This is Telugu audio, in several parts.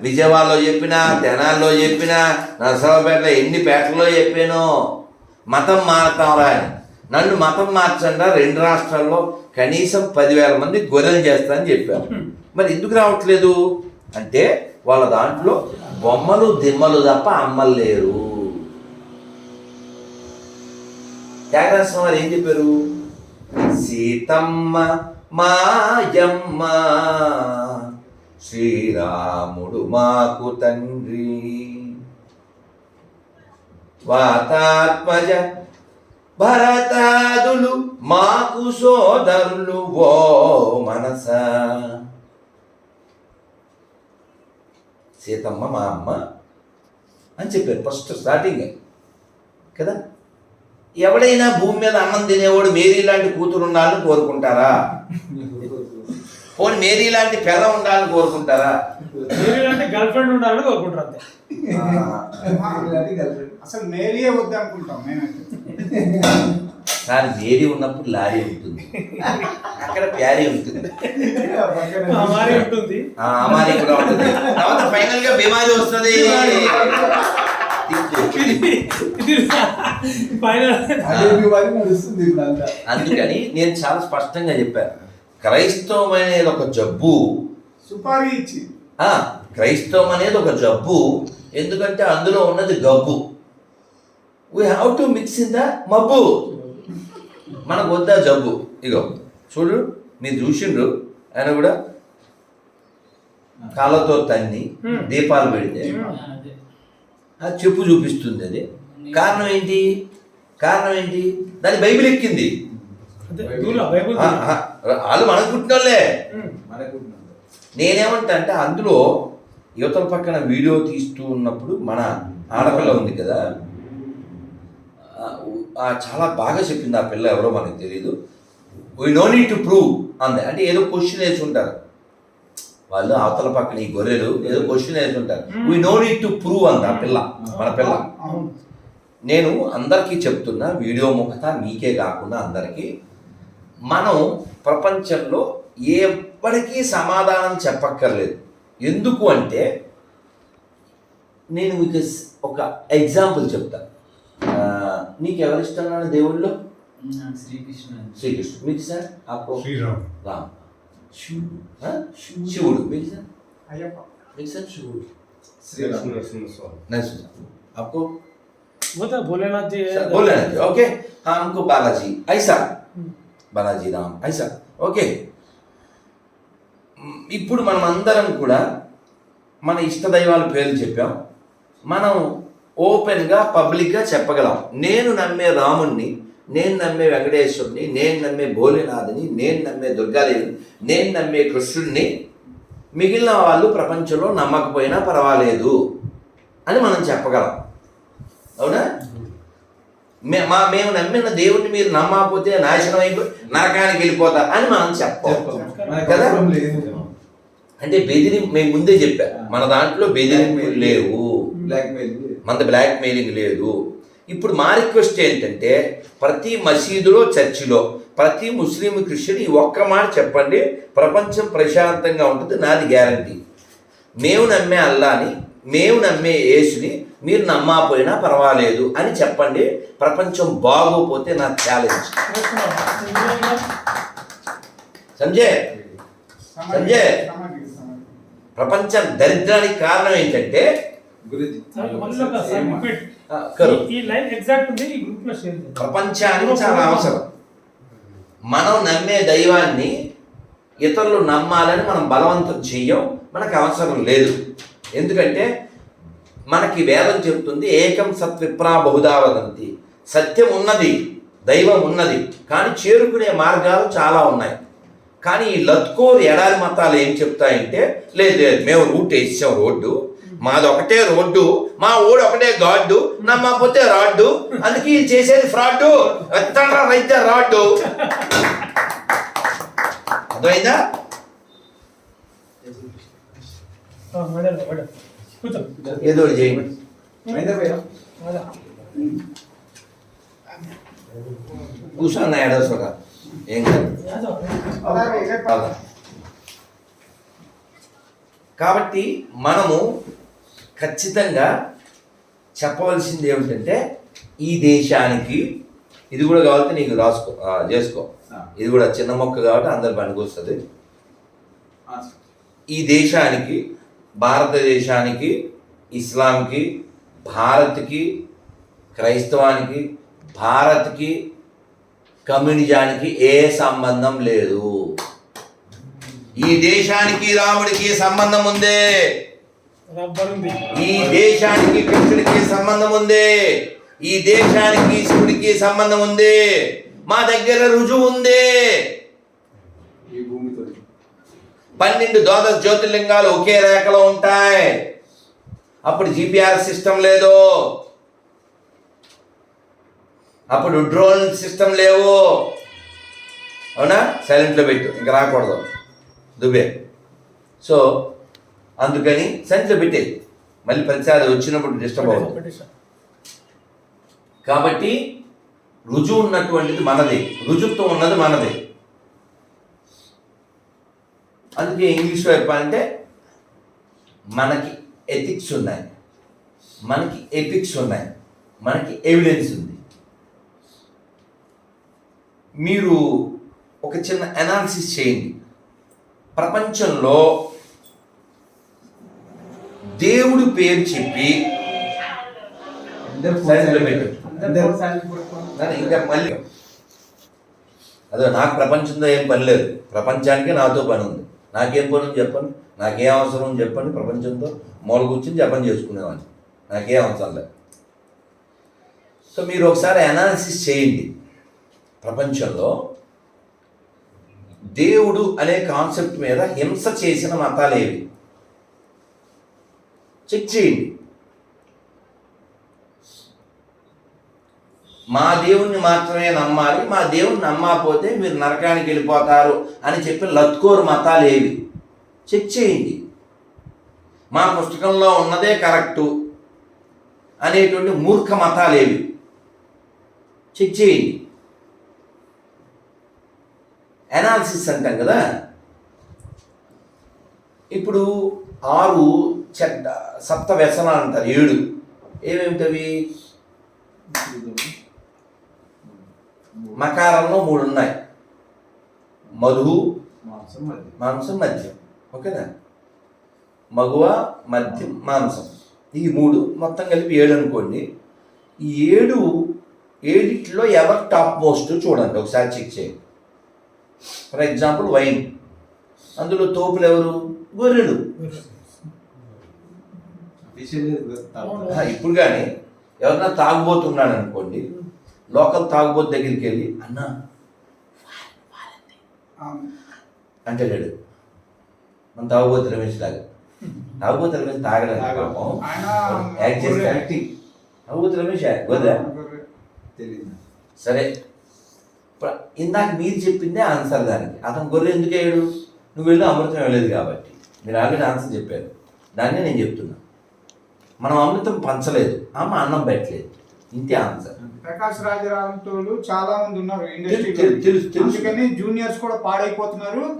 విజయవాడలో చెప్పినా తెనాల్లో చెప్పినా నరసరావుపేటలో ఎన్ని పేటల్లో చెప్పాను? మతం మారుతాంరా అని. నన్ను మతం మార్చండా రెండు రాష్ట్రాల్లో కనీసం పదివేల మంది గొర్రెలు చేస్తా అని చెప్పారు. మరి ఎందుకు రావట్లేదు? అంటే వాళ్ళ దాంట్లో బొమ్మలు దిమ్మలు తప్ప అమ్మలు లేరు. త్యాగరాజస్వామి వారు ఏం చెప్పారు? సీతమ్మ మాయమ్మ శ్రీరాముడు మాకు తండ్రి. వాతాత్మజ భరతాదులు మాకు సోదరులు ఓ మనస. సీతమ్మ మా అమ్మ అని చెప్పారు ఫస్ట్ స్టార్టింగ్ కదా. ఎవడైనా భూమి మీద అన్నం తినేవాడు మేరీ లాంటి కూతురు ఉండాలని కోరుకుంటారా? పోనీ మేరీ లాంటి పెద ఉండాలని కోరుకుంటారా? అంటే గర్ల్ ఫ్రెండ్ ఉండాలని కోరుకుంటారు అంతే. అసలు మేరీయే వద్దు అనుకుంటాం మేమైతే కానీ మేరీ ఉన్నప్పుడు లారీ ఉంటుంది. అక్కడ ప్యారీ ఉంటుంది. మారి ఉంటుంది. ఆ అమారి కూడా ఉంటుంది. తర్వాత ఫైనల్గా బీమారీ వస్తుంది. అందుకని నేను చాలా స్పష్టంగా చెప్పాను. క్రైస్తవం అనేది ఒక జబ్బు. సుపారీ ఇచ్చి క్రైస్తవం అనేది ఒక జబ్బు. ఎందుకంటే అందులో ఉన్నది గబ్బు. We have to mix in the మబ్బు. మనకు వద్దా జబ్బు. ఇగో చూడు మీరు చూసిండ్రు ఆయన కూడా కాళ్ళతో తన్ని. దీపాలు పెడితే ఆ చెప్పు చూపిస్తుంది అది. కారణం ఏంటి? కారణం ఏంటి? దాని బైబిల్ ఎక్కింది. వాళ్ళు మనకు పుట్టినోళ్ళే ఉమ్. మనకుంటున్నాం నేనేమంటా అంటే అందులో యువతల పక్కన వీడియో తీస్తూ ఉన్నప్పుడు మన ఆడపిల్ల ఉంది కదా. చాలా బాగా చెప్పింది ఆ పిల్ల ఎవరో మనకు తెలియదు we no need to prove అంది. అంటే ఏదో క్వశ్చన్ వేసి ఉంటారు. వాళ్ళు అవతల పక్కన ఈ గొర్రెలు ఏదో క్వశ్చన్ వేసి ఉంటారు. We no need to prove అంది ఆ పిల్ల మన పిల్ల. నేను అందరికీ చెప్తున్నా వీడియో ముఖత మీకే కాకుండా అందరికీ మనం ప్రపంచంలో ఎప్పటికీ సమాధానం చెప్పక్కర్లేదు ఎందుకు అంటే నేను మీకు స్- ఒక ఎగ్జాంపుల్ చెప్తా ఆ, నీకు ఎవరు ఇష్టం నాన్న దేవుళ్ళు శ్రీకృష్ణ శ్రీకృష్ణుడు మీకు సార్ ఆపో శ్రీరామ్ రామ్ ఆ? శివుడు మీకు సార్ అయ్యప్ప మీకు సార్ శివుడు లక్ష్మీ నరసింహస్వామి నరసింహ आपको वो तो भोलेनाथ जी है सर, बोल रहे हैं ओके हाँ हमको बालाजी ऐसा బాలాజీరామ్ ఐసా ఓకే. ఇప్పుడు మనం అందరం కూడా మన ఇష్ట దైవాల పేర్లు చెప్పాం. మనం ఓపెన్గా పబ్లిక్గా చెప్పగలం. నేను నమ్మే రాముణ్ణి నేను నమ్మే వెంకటేశ్వరుని నేను నమ్మే భోలేనాథుని నేను నమ్మే దుర్గాదేవిని నేను నమ్మే కృష్ణుణ్ణి మిగిలిన వాళ్ళు ప్రపంచంలో నమ్మకపోయినా పర్వాలేదు అని మనం చెప్పగలం. అవునా? మే మా మేము నమ్మిన దేవుణ్ణి మీరు నమ్మకపోతే నాశనం అయిపోయి నరకానికి వెళ్ళిపోతా అని మనం చెప్పం. మనకు కదా? అంటే బెదిరి మేము ముందే చెప్పా. మన దాంట్లో బెదిరింపులు లేవు. మన బ్లాక్ మెయిలింగ్ లేదు. ఇప్పుడు మా రిక్వెస్ట్ ఏంటంటే ప్రతి మసీదులో చర్చిలో ప్రతి ముస్లిం క్రిస్టియన్ ఈ ఒక్క మాట చెప్పండి. ప్రపంచం ప్రశాంతంగా ఉంటుంది నాది గ్యారంటీ మేము నమ్మే అల్లాని మేము నమ్మే యేసుని మీరు నమ్మకపోయినా పర్వాలేదు అని చెప్పండి. ప్రపంచం బాగోపోతే నా ఛాలెంజ్ సంజయ్ సంజయ్. ప్రపంచం దరిద్రానికి కారణం ఏంటంటే ప్రపంచానికి చాలా అవసరం. మనం నమ్మే దైవాన్ని ఇతరులు నమ్మాలని మనం బలవంతం చెయ్యం మనకు అవసరం లేదు. ఎందుకంటే మనకి వేదం చెప్తుంది ఏకం సత్విప్రా బహుదా వదంతి. సత్యం ఉన్నది దైవం ఉన్నది కానీ చేరుకునే మార్గాలు చాలా ఉన్నాయి. కానీ ఈ లత్కోర్ ఎడారి మతాలు ఏం చెప్తాయంటే లేదు లేదు మేము రూట్ వేసాం రోడ్డు మాది ఒకటే రోడ్డు మా ఊడు ఒకటే గాడ్డు నమ్మకపోతే రాడ్డు అందుకే ఇది చేసేది ఫ్రాడ్ ఎత్తండ్రా రైతే రాడ్డు. అర్థమైందా మేడం మేడం కూర్చో ఏదో చేయండి ఏడవసోక ఏం కాదు. కాబట్టి మనము ఖచ్చితంగా చెప్పవలసింది ఏమిటంటే ఈ దేశానికి ఇది కూడా కాబట్టి నీకు రాసుకో చేసుకో. ఇది కూడా చిన్న మొక్క కాబట్టి అందరు పనికొస్తుంది ఆ, సార్. ఈ దేశానికి భారతదేశానికి ఇస్లాంకి భారత్కి క్రైస్తవానికి భారత్కి కమ్యూనిజానికి ఏ సంబంధం లేదు. ఈ దేశానికి రాముడికి సంబంధం ఉంది? ఈ దేశానికి కృష్ణుడికి సంబంధం ఉంది? ఈ దేశానికి శివుడికి సంబంధం ఉంది? మా దగ్గర రుజువు ఉంది? పన్నెండు ద్వాదశ జ్యోతిర్లింగాలు ఒకే రేఖలో ఉంటాయి. అప్పుడు జిపిఆర్ సిస్టమ్ లేదు. అప్పుడు డ్రోన్ సిస్టమ్ లేవు. అవునా? సైలెంట్లో పెట్టు ఇంకా రాకూడదు. దుబే సో అందుకని సైలెంట్లో పెట్టే మళ్ళీ ప్రతిసారి వచ్చినప్పుడు డిస్టర్బ్ అవ్వదు. కాబట్టి రుజువు ఉన్నటువంటిది మనది. రుజుత్వం ఉన్నది మనది. అందుకే ఇంగ్లీష్లో చెప్పాలంటే మనకి ఎథిక్స్ ఉన్నాయి. మనకి ఎపిక్స్ ఉన్నాయి. మనకి ఎవిడెన్స్ ఉంది. మీరు ఒక చిన్న అనాలిసిస్ చేయండి. ప్రపంచంలో దేవుడి పేరు చెప్పి ఇంకా మళ్ళీ. అదే నాకు ప్రపంచంతో ఏం పని లేదు. ప్రపంచానికి నాతో పని ఉంది. నాకేం పని చెప్పండి? నాకేం అవసరం ఉంది చెప్పండి ప్రపంచంతో. మూల కూర్చొని జపం చేసుకునేవాడిని. నాకేం అవసరం లేదు. సో మీరు ఒకసారి అనాలిసిస్ చేయండి. ప్రపంచంలో దేవుడు అనే కాన్సెప్ట్ మీద హింస చేసిన మతాలేవి. చెక్ చేయండి. మా దేవుణ్ణి మాత్రమే నమ్మాలి మా దేవుణ్ణి నమ్మకపోతే మీరు నరకానికి వెళ్ళిపోతారు అని చెప్పి లత్కోరు మతాలు ఏవి? చెక్ చేయండి. మా పుస్తకంలో ఉన్నదే కరెక్టు అనేటువంటి మూర్ఖ మతాలు ఏవి? చెక్ చేయండి. అనాలిసిస్ అంటాం కదా? ఇప్పుడు ఆరు చెడ్డ సప్త వ్యసనాలు అంటారు ఏడు. ఏమేమిటవి? మకారంలో మూడు ఉన్నాయి మధు మాంసం మద్యం. ఓకేనా మగువ మద్యం మాంసం. ఈ మూడు మొత్తం కలిపి ఏడు అనుకోండి. ఈ ఏడు ఏడిట్లో ఎవరు టాప్ మోస్ట్ చూడండి ఒకసారి చెక్ చేయండి. For example wine. అందులో తోపులు ఎవరు? గొర్రెలు. ఇప్పుడు కానీ ఎవరన్నా తాగుబోతున్నాడు అనుకోండి లోకల్ తాగుబోతు దగ్గరికి వెళ్ళి అన్న అంటే లేడు. మన తాగుబోతు రమేష్ లాగా. తాగుబోతు రమేష్ తాగలేదు. పాపం. Act acting. తాగుబోతు రమేష్ గోదా తెలియదు సరే. ఇందాక మీరు చెప్పిందే ఆన్సర్ దానికి. అతను గొర్రె ఎందుకు వేయడు నువ్వు వెళ్ళి అమృతం వెళ్ళలేదు కాబట్టి. మీరు ఆల్రెడీ ఆన్సర్ చెప్పారు. దాన్నే నేను చెప్తున్నా. మనం అమృతం పంచలేదు. అమ్మ అన్నం పెట్టలేదు. ఇంతే ఆన్సర్ ప్రకాష్ రాజరావుతోళ్ళు చాలా మంది ఉన్నారు ఇండస్ట్రీ. అందుకని జూనియర్స్ కూడా పాడైపోతున్నారు.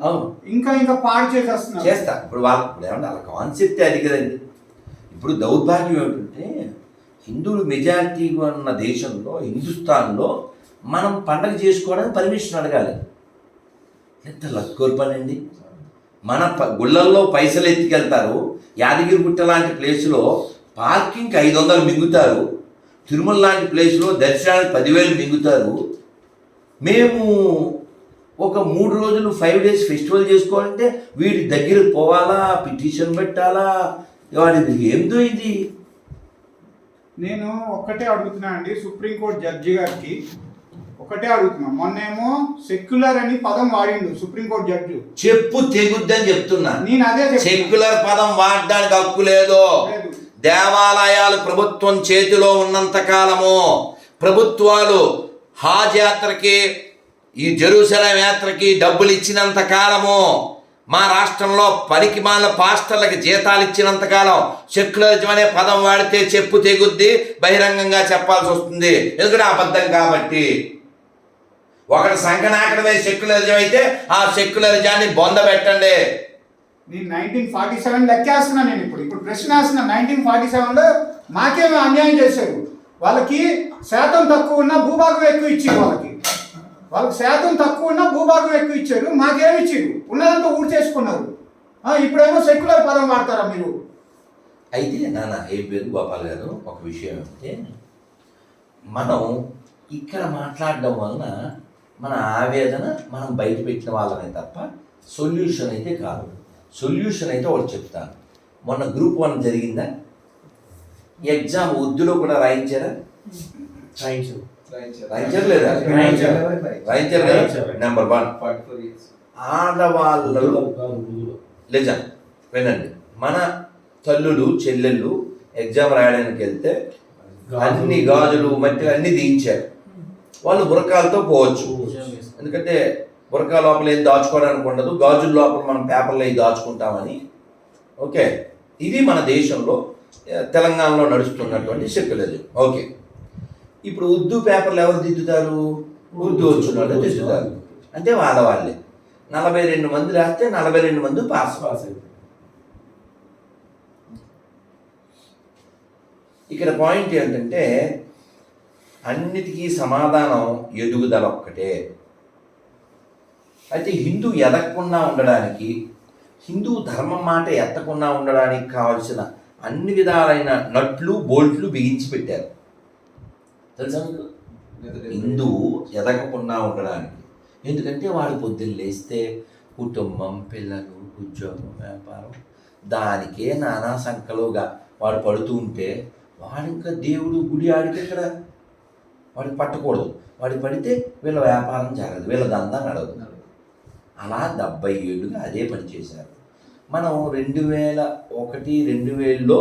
ఇంకా ఇంకా పాడు చేసేస్తున్నారు చేస్తా. ఇప్పుడు వాళ్ళ ఇప్పుడు ఏమంటే వాళ్ళ కాన్సెప్ట్ అది కదండి ఇప్పుడు దౌర్భాగ్యం ఏమిటంటే హిందువులు మెజారిటీగా ఉన్న దేశంలో హిందుస్థాన్లో మనం పండగ చేసుకోవడానికి పర్మిషన్ అడగాలి. ఎంత లక్కోరు పని అండి మన ప- గుళ్ళల్లో పైసలు ఎత్తుకెళ్తారు. యాదగిరి గుట్ట లాంటి ప్లేస్లో పార్కింగ్కి ఐదు వందలు మింగుతారు. తిరుమల లాంటి ప్లేస్లో దర్శనానికి పదివేలు మింగుతారు. మేము ఒక మూడు రోజులు ఫైవ్ డేస్ ఫెస్టివల్ చేసుకోవాలంటే వీడి దగ్గర పోవాలా పిటిషన్ పెట్టాలా? వాడి ఏందో ఇది? నేను ఒక్కటే అడుగుతున్నా అండి సుప్రీంకోర్టు జడ్జి గారికి. ఒకటే అడుగుతున్నా. మొన్నేమో సెక్యులర్ అని పదం వాడిండు సుప్రీంకోర్టు జడ్జి. చెప్పు తెగుద్దని చెప్తున్నా. నేను అదే. సెక్యులర్ పదం వాడడానికి హక్కు లేదు. దేవాలయాలు ప్రభుత్వం చేతిలో ఉన్నంత కాలము ప్రభుత్వాలు హాజ్ యాత్రకి ఈ జెరూసలం యాత్రకి డబ్బులు ఇచ్చినంత కాలము మా రాష్ట్రంలో పనికి మాల పాస్టర్లకి జీతాలు ఇచ్చినంత కాలం సెక్యులరిజం అనే పదం వాడితే చెప్పు తెగుద్ది బహిరంగంగా చెప్పాల్సి వస్తుంది. ఎందుకంటే అబద్ధం కాబట్టి. ఒకటి సంకనాకడమే సెక్యులరిజం అయితే ఆ సెక్యులరిజాన్ని బొంద పెట్టండి. నేను నైన్టీన్ ఫార్టీ సెవెన్ లెక్కేస్తున్నా నేను ఇప్పుడు. ఇప్పుడు ప్రశ్న వేస్తున్నా నైన్టీన్ ఫార్టీ సెవెన్లో మాకేమో అన్యాయం చేశారు? వాళ్ళకి శాతం తక్కువ ఉన్న భూభాగం ఎక్కువ ఇచ్చారు వాళ్ళకి. వాళ్ళకి శాతం తక్కువ ఉన్న భూభాగం ఎక్కువ ఇచ్చారు మాకేమి ఇచ్చారు? ఉన్నదంతా ఊరు చేసుకున్నారు. ఇప్పుడేమో సెక్యులర్ పదం వాడతారా మీరు? అయితే నాన్న ఏ పేరు? గోపాల్ గారు ఒక విషయం ఏమంటే మనం ఇక్కడ మాట్లాడడం వలన మన ఆవేదన మనం బయట పెట్టిన వాళ్ళమే తప్ప సొల్యూషన్ అయితే కాదు. సొల్యూషన్ అయితే ఒకటి చెప్తాను మొన్న గ్రూప్ వన్ జరిగిందా? ఎగ్జామ్ ఉర్దూలో కూడా రాయించారా? రాయించు రాయించారు. లేదా? రాయించారు. నెంబర్ వన్ ఆడవాళ్ళలో నిజం వినండి. మన తల్లులు చెల్లెళ్ళు ఎగ్జామ్ రాయడానికి వెళ్తే అన్ని గాజులు మట్టి అన్ని దించారు వాళ్ళు బురకాలతో పోవచ్చు. ఎందుకంటే బురకా లోపల ఏం దాచుకోవడానికి ఉండదు. గాజుల లోపల మనం పేపర్లో ఏం దాచుకుంటామని. ఓకే? ఇది మన దేశంలో తెలంగాణలో నడుస్తున్నటువంటి సెక్యులరిజం. ఓకే? ఇప్పుడు ఉర్దూ పేపర్లు ఎవరు దిద్దుతారు? ఉర్దూ వచ్చిన వాళ్ళు దిద్దుతారు. అంటే వాళ్ళ. వాళ్ళే నలభై రెండు మంది రాస్తే నలభై రెండు మంది పాస్ ఇక్కడ పాయింట్ ఏంటంటే అన్నిటికీ సమాధానం ఎదుగుదల ఒక్కటే. అయితే హిందూ ఎదగకుండా ఉండడానికి హిందూ ధర్మం మాట ఎత్తకుండా ఉండడానికి కావలసిన అన్ని విధాలైన నట్లు బోల్ట్లు బిగించి పెట్టారు. తెలుసా మీకు? హిందువు ఎదగకుండా ఉండడానికి. ఎందుకంటే వాడు పొద్దున్న లేస్తే కుటుంబం పిల్లలు ఉద్యోగం వ్యాపారం దానికే నానా సంఖ్యలుగా వాడు పడుతూ ఉంటే వాడు ఇంకా దేవుడు గుడి ఆడితే ఇక్కడ వాడికి పట్టకూడదు. వాడికి పడితే వీళ్ళ వ్యాపారం జరగదు వీళ్ళ దందా నడవదు. అలా డెబ్బై ఏళ్ళుగా అదే పని చేశారు. మనం రెండు వేల ఒకటి రెండు వేలలో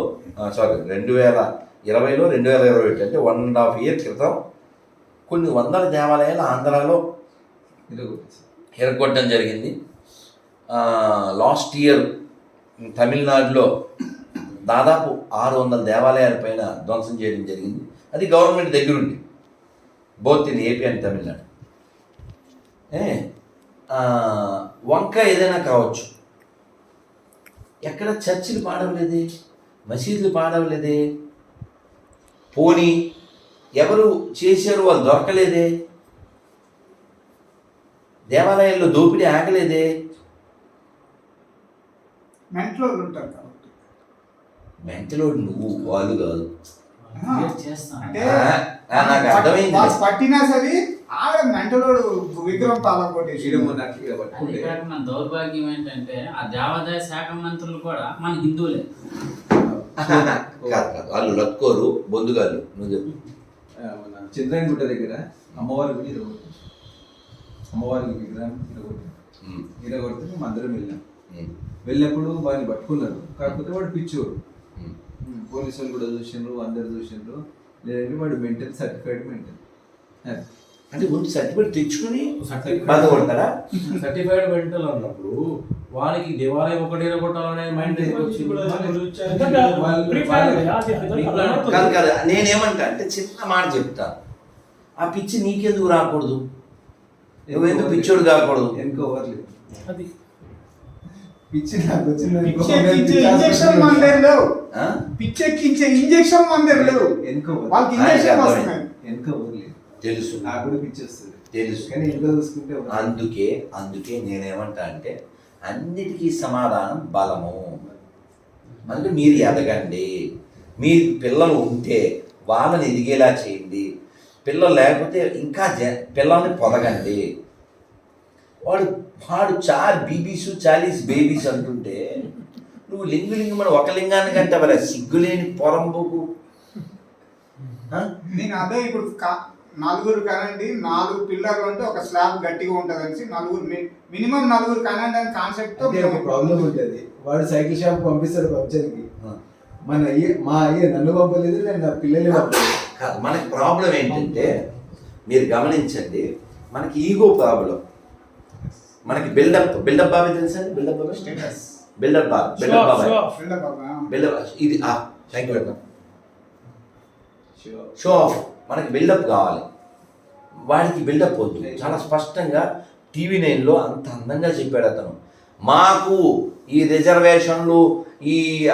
సారీ రెండు వేల ఇరవైలో రెండు వేల ఇరవై ఒకటి అంటే వన్ అండ్ హాఫ్ ఇయర్ క్రితం కొన్ని వందల దేవాలయాలు ఆంధ్రాలో ఎరగొట్టడం జరిగింది. లాస్ట్ ఇయర్ తమిళనాడులో దాదాపు ఆరు వందల దేవాలయాల పైన ధ్వంసం చేయడం జరిగింది. అది గవర్నమెంట్ దగ్గరుండి both in AP and Tamil Nadu ఏ? వంక ఏదైనా కావచ్చు. ఎక్కడ చర్చిలు పాడవలేదే మసీదులు పాడవలేదే పోనీ ఎవరు చేశారు వాళ్ళు దొరకలేదే దేవాలయాల్లో దోపిడీ ఆగలేదే? మెంట్లో ఉంటారు కాబట్టి. మెంటలో నువ్వు వాళ్ళు కాదు. నాకు అర్థమైంది పట్టినా సరే ఆడ మెంటలోడు విగ్రహం కాకుండా దౌర్భాగ్యం ఏంటంటే ఆ దేవాదాయ శాఖ మంత్రులు కూడా మన హిందువులే. కాదు కాదు వాళ్ళు లత్కోరు బొందుగాళ్ళు. నువ్వు చెప్పు. మన చంద్రాయణగుట్ట దగ్గర అమ్మవారి గుడి ఇరగొట్టాం అమ్మవారి విగ్రహం ఇరగొట్టాం ఇరగొడితే మేము అందరం వెళ్ళాం. వెళ్ళినప్పుడు వాడిని పట్టుకున్నారు. కాకపోతే వాడు పిచ్చోడు. ఉమ్. పోలీసు వాళ్ళు కూడా చూసిండ్రు అందరు చూసిండ్రు. లేదంటే వాడు మెంటల్ సర్టిఫైడ్ మెంటల్. అంటే ముందు సర్టిఫికేట్ తెచ్చుకుని బాధపడతారా సర్టిఫైడ్ మెంటల్ అన్నప్పుడు వానికి దేవాలయం ఒకటి కొట్టాలనే మైండ్ కాదు కాదు. నేనేమంటా అంటే చిన్న మాట చెప్తా. ఆ పిచ్చి నీకెందుకు రాకూడదు? నువ్వెందుకు పిచ్చోడు కాకూడదు? ఓవర్లేదు అది. పిచ్చి నాకు ఇంజక్షన్ లేవు? పిచ్చెక్కించే లేవు. ఓవర్ వాళ్ళకి ఇంజక్షన్. వస్తున్నాయి. ఓవర్లేదు తెలుసు. నాకు కూడా పిచ్చి వస్తుంది తెలుసు. కానీ వెనుక చూసుకుంటే. అందుకే అందుకే నేనేమంటా అంటే అన్నిటికీ సమాధానం బలము. అందుకే మీరు ఎదగండి. మీ పిల్లలు ఉంటే వాళ్ళని ఎదిగేలా చేయండి. పిల్లలు లేకపోతే ఇంకా జ పిల్లల్ని పొదగండి. వాడు వాడు చార్ బీబీసు చాలీస్ బేబీస్ అంటుంటే నువ్వు లింగు లింగు మన ఒక లింగాన్ని కంటే మరి సిగ్గులేని పొరంబుకు? నేను అదే ఇప్పుడు నలుగురు కనండి నాలుగు పిల్లర్లు ఉంటే ఒక స్లాబ్ గట్టిగా ఉంటుంది అనేసి నలుగురు మినిమం నలుగురు కనండి అనే కాన్సెప్ట్తో ప్రాబ్లం ఉంటుంది. వాడు సైకిల్ షాప్ పంపిస్తాడు పంచర్కి. మన అయ్యే మా అయ్యే నన్ను పంపలేదు నేను నా పిల్లల్ని పంపలేదు. కాదు మనకి ప్రాబ్లం ఏంటంటే మీరు గమనించండి మనకి ఈగో ప్రాబ్లం మనకి బిల్డప్ బిల్డప్ బాబీ తెలుసా బిల్డప్ బాబీ స్టేటస్ బిల్డప్ బాబీ బిల్డప్ బాబీ బిల్డప్ ఇది థ్యాంక్ యూ షో ఆఫ్ మనకి బిల్డప్ కావాలి. వాడికి బిల్డప్ వద్దు. చాలా స్పష్టంగా టీవీ నైన్లో అంత అందంగా చెప్పాడు అతను. మాకు ఈ రిజర్వేషన్లు ఈ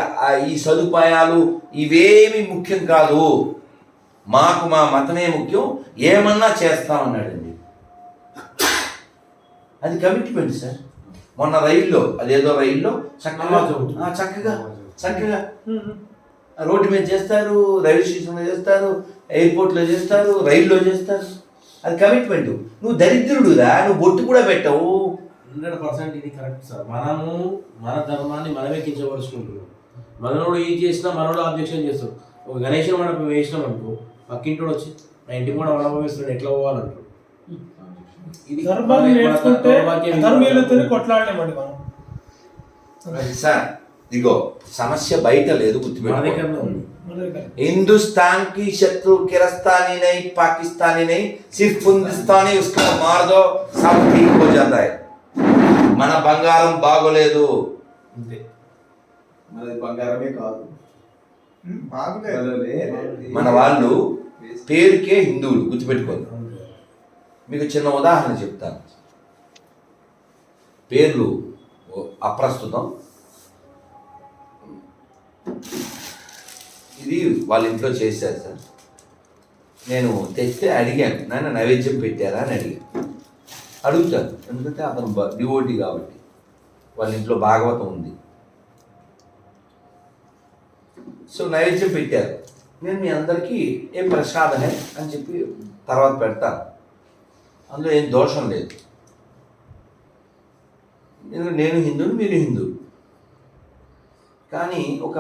ఈ సదుపాయాలు ఇవేమి ముఖ్యం కాదు. మాకు మా మతమే ముఖ్యం. ఏమన్నా చేస్తామన్నాడండి. అది కమిట్మెంట్ సార్ మొన్న రైల్లో అదేదో రైల్లో చక్కగా చక్కగా చక్కగా. రోడ్డు మీద చేస్తారు రైల్వే స్టేషన్లో చేస్తారు ఎయిర్పోర్ట్లో చేస్తారు రైల్లో చేస్తారు. అది కమిట్మెంట్ నువ్వు దరిద్రుడురా నువ్వు బొట్టు కూడా పెట్టవు. హండ్రెడ్ పర్సెంట్ ఇది కరెక్ట్ సార్. మనము మన ధర్మాన్ని మనమే కించపరుచుకుంటున్నాం. మనోడు ఏం చేసినా మనోడు ఆబ్జెక్షన్ చేస్తాడు. ఒక గణేష్ మండపం వేసినాం అనుకో పక్కింటోడు వచ్చి నా ఇంటికి కూడా మండపం వేస్తున్నాడు ఎట్లా పోవాలంటాడు? ఇది ధర్మాన్ని మన- మన నేర్చుకుంటే కొట్లాడలేమండి మనం. సార్ ఇగో సమస్య బయట లేదు గుర్తుపెట్టుకోండి హిందుస్థాన్కి శత్రు కిరస్తానీ నై పాకిస్తానీ నై సిర్ఫ్ హిందుస్థానీ ఉస్కా మార్ సబ్ ఠీక్ హో జాతా మన బంగారం బాగోలేదు. మనది బంగారమే కాదు. మన వాళ్ళు పేరుకే హిందువులు గుర్తుపెట్టుకోండి మీకు చిన్న ఉదాహరణ చెప్తాను. పేర్లు అప్రస్తుతం. ఇది వాళ్ళ ఇంట్లో చేశారు సార్. నేను తెస్తే అడిగాను నాన్న నైవేద్యం పెట్టారా? అని అడిగాను. అడుగుతాను ఎందుకంటే అతను డివోటీ కాబట్టి వాళ్ళ ఇంట్లో భాగవతం ఉంది. సో నైవేద్యం పెట్టారు. నేను మీ అందరికీ ఏ ప్రసాదమే అని చెప్పి తర్వాత పెడతాను అందులో ఏం దోషం లేదు. నేను హిందువుని మీరు హిందూ కానీ ఒక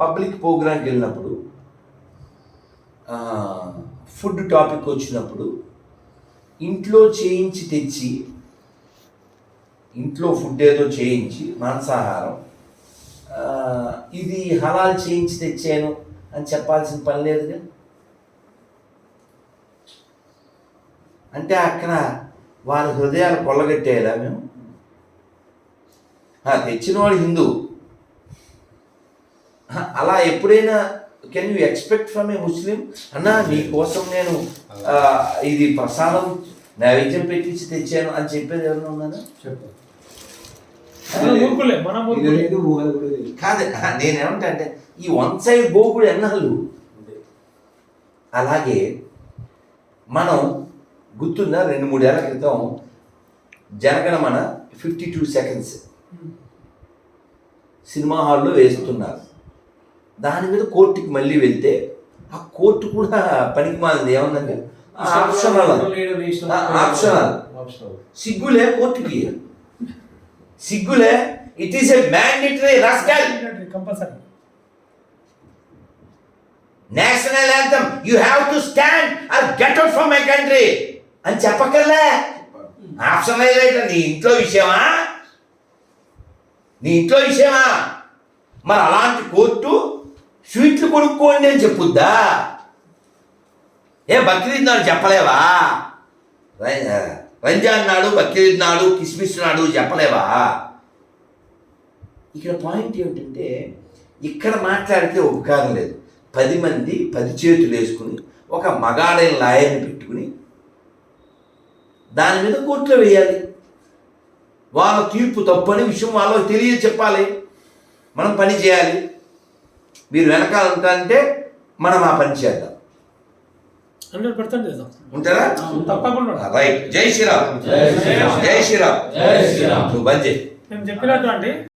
పబ్లిక్ ప్రోగ్రాంకి వెళ్ళినప్పుడు ఫుడ్ టాపిక్ వచ్చినప్పుడు ఇంట్లో చేయించి తెచ్చి ఇంట్లో ఫుడ్ ఏదో చేయించి మాంసాహారం ఇది హలాల్ చేయించి తెచ్చాను అని చెప్పాల్సిన పని లేదుగా అంటే అక్కడ వారి హృదయాలు కొల్లగట్టేయాలా మేము? తెచ్చినవాడు హిందూ. అలా ఎప్పుడైనా can you expect from a Muslim అన్నా నీ కోసం నేను ఇది ప్రసాదం నైవేద్యం పెట్టించి తెచ్చాను అని చెప్పేది ఎవరైనా లేదు కాదు నేనేమంటా అంటే ఈ వన్ సైడ్ గోకుడు ఎన్నాళ్ళు? అలాగే మనం గుర్తుందా రెండు మూడేళ్ళ క్రితం Jana Gana Mana fifty two seconds cinema హాల్లో వేస్తున్నారు. దాని మీద కోర్టుకి మళ్ళీ వెళ్తే ఆ కోర్టు కూడా పనికి మాలింది. ఏమన్నా ఆప్షనల్. ఆప్షనల్. సిగ్గులే కోర్టుకి. సిగ్గులే. It is a mandatory rascal compulsory national anthem you have to stand or get out from my country అని చెప్పకల్లా ఆప్షన్ లేదు నీ ఇంట్లో విషయమా? నీ ఇంట్లో విషయమా? మరి అలాంటి కోర్టు స్వీట్లు కొనుక్కోండి అని చెప్పుద్దా? ఏ బక్రీద్ నాడు చెప్పలేవా? రంజాన్ నాడు బక్రీద్ నాడు కిస్మిస్ నాడు చెప్పలేవా? ఇక్కడ పాయింట్ ఏమిటంటే ఇక్కడ మాట్లాడితే ఉపకారం లేదు. పది మంది పది చేతులు వేసుకుని ఒక మగాడైన లాయర్ని పెట్టుకుని దాని మీద కోర్టులో వేయాలి. వాళ్ళ తీర్పు తప్పని విషయం వాళ్ళకి తెలియ చెప్పాలి మనం పని చేయాలి. మీరు వెనకాల ఉంటారంటే మనం ఆ పని చేద్దాం. హండ్రెడ్ పర్సెంట్ చేద్దాం. ఉంటారా? తప్పకుండా. రైట్. జై శ్రీరామ్. జై శ్రీరామ్. జై శ్రీరామ్. నువ్వు బంద్ చేయి. నేను చెప్పినటువంటి